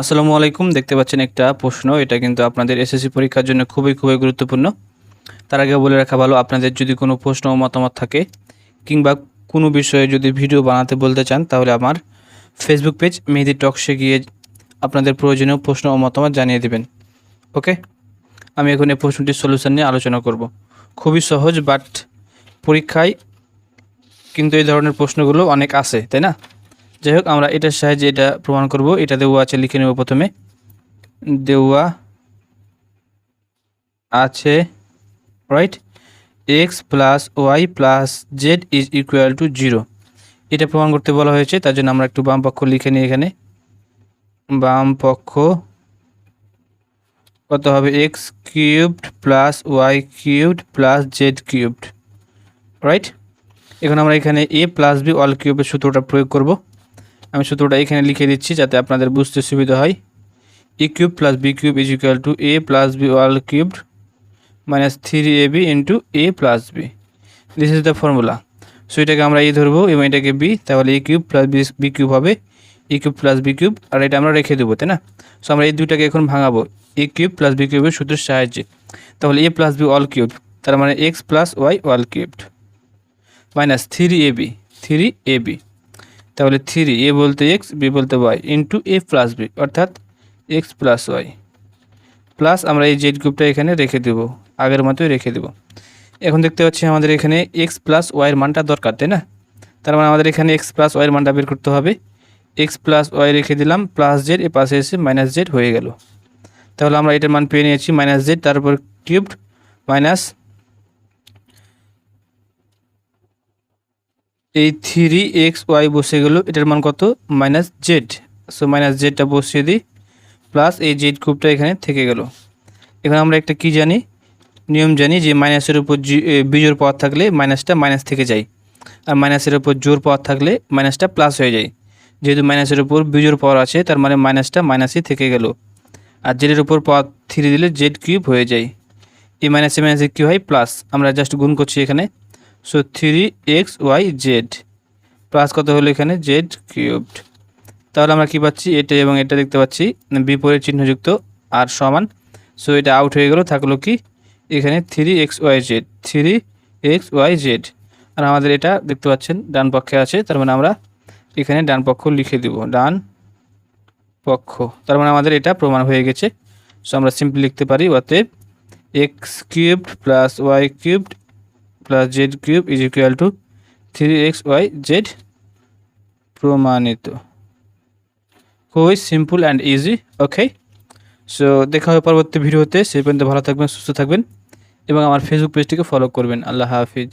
আসসালামু আলাইকুম, দেখতে পাচ্ছেন একটা প্রশ্ন। এটা কিন্তু আপনাদের এসএসসি পরীক্ষার জন্য খুবই খুবই গুরুত্বপূর্ণ। তার আগে বলে রাখা ভালো, আপনাদের যদি কোনো প্রশ্ন ও মতামত থাকে কিংবা কোনো বিষয়ে যদি ভিডিও বানাতে বলতে চান, তাহলে আমার ফেসবুক পেজ মেহেদি টকসে গিয়ে আপনাদের প্রয়োজনীয় প্রশ্ন ও মতামত জানিয়ে দেবেন। ওকে? আমি এখন এই প্রশ্নটির সলিউশন নিয়ে আলোচনা করব। খুবই সহজ বাট পরীক্ষায় কিন্তু এই ধরনের প্রশ্নগুলো অনেক আসে তাই না? যাই হোক আমরা এটার সাহায্যে এটা প্রমাণ করব। এটা দেওয়া আছে, লিখে নেব প্রথমে। দেওয়া আছে right X plus Y plus Z is equal to zero এটা প্রমাণ করতে বলা হয়েছে, তার জন্য আমরা একটু বাম পক্ষ লিখে নিই এখানে। বাম পক্ষ কত হবে? X cubed plus Y cubed plus Z cubed right এখন আমরা এখানে এ প্লাস বি অল কিউবের সূত্রটা প্রয়োগ করব। আমি সূত্রটা এখানে লিখে দিচ্ছি যাতে আপনাদের বুঝতে সুবিধা হয়। E cube plus B cube is equal to A plus B all cubed minus three A B into A plus B this is the formula so এটাকে আমরা এ ধরবো এবং এটাকে বি তাহলে A cube plus B B cube হবে। E cube plus B cube আর এটা আমরা রেখে দেবো, তাই না? সো আমরা এই দুইটাকে এখন ভাঙাবো। এ কিউব প্লাস বি কিউবের সূত্রের সাহায্যে। তাহলে A plus B all cube তার মানে X plus Y all cubed minus three A B three A B তাহলে থ্রি এ বলতে এক্স বি বলতে Y into A plus B অর্থাৎ এক্স প্লাস ওয়াই প্লাস আমরা এই জেড গ্রুপটা এখানে রেখে দেব, আগের মতোই রেখে দেব। এখন দেখতে পাচ্ছি আমাদের এখানে এক্স প্লাস ওয়াইয়ের মানটা দরকার, তাই না? তার মানে আমাদের এখানে এক্স প্লাস ওয়াইয়ের মানটা বের করতে হবে। এক্স প্লাস ওয়াই রেখে দিলাম প্লাস জেড এ পাশে এসে মাইনাস জেড হয়ে গেল। তাহলে আমরা এটার মান পেয়ে নিয়েছি মাইনাস জেড তারপর কিউবড মাইনাস এই থ্রি এক্স ওয়াই বসে গেল, এটার মান কত? মাইনাস জেড সো মাইনাস জেডটা বসিয়ে দিই প্লাস এই জেড কিউবটা এখানে থেকে গেল। এখন আমরা একটা কি জানি? নিয়ম জানি যে মাইনাসের উপর বিজোর পাওয়ার থাকলে মাইনাসটা মাইনাস থেকে যায়। আর মাইনাসের উপর জোর পাওয়ার থাকলে মাইনাসটা প্লাস হয়ে যায়। যেহেতু মাইনাসের উপর বিজোর পাওয়ার আছে, তার মানে মাইনাসটা মাইনাসই থেকে গেল। আর জেডের উপর পাওয়ার থ্রি দিলে জেড কিউব হয়ে যায়। এই মাইনাসে মাইনাসে কী হয়? প্লাস আমরা জাস্ট গুণ করছি এখানে। So three X Y Z. Plus কত হলো এখানে? Z cubed. তাহলে আমরা কি পাচ্ছি? এটা এবং এটা দেখতে পাচ্ছি। বিপরীত চিহ্নযুক্ত আর সমান। সো এটা আউট হয়ে গেল। থাকল কি? এখানে three X Y Z. Three X Y Z. আর আমাদের এটা দেখতে পাচ্ছেন, ডান পক্ষে আছে। তার মানে আমরা এখানে ডান পক্ষ লিখে দিব। ডান পক্ষ। তার মানে আমাদের এটা প্রমাণ হয়ে গেছে। সো আমরা সিম্পলি লিখতে পারি, অতএব X cubed plus Y cubed plus Z cube is equal to three X Y Z প্রমাণিত। খুবই simple and easy okay so দেখা হবে পরবর্তী ভিডিওতে। সেই পর্যন্ত ভালো থাকবেন, সুস্থ থাকবেন এবং আমার ফেসবুক পেজটিকে ফলো করবেন। আল্লাহ হাফিজ।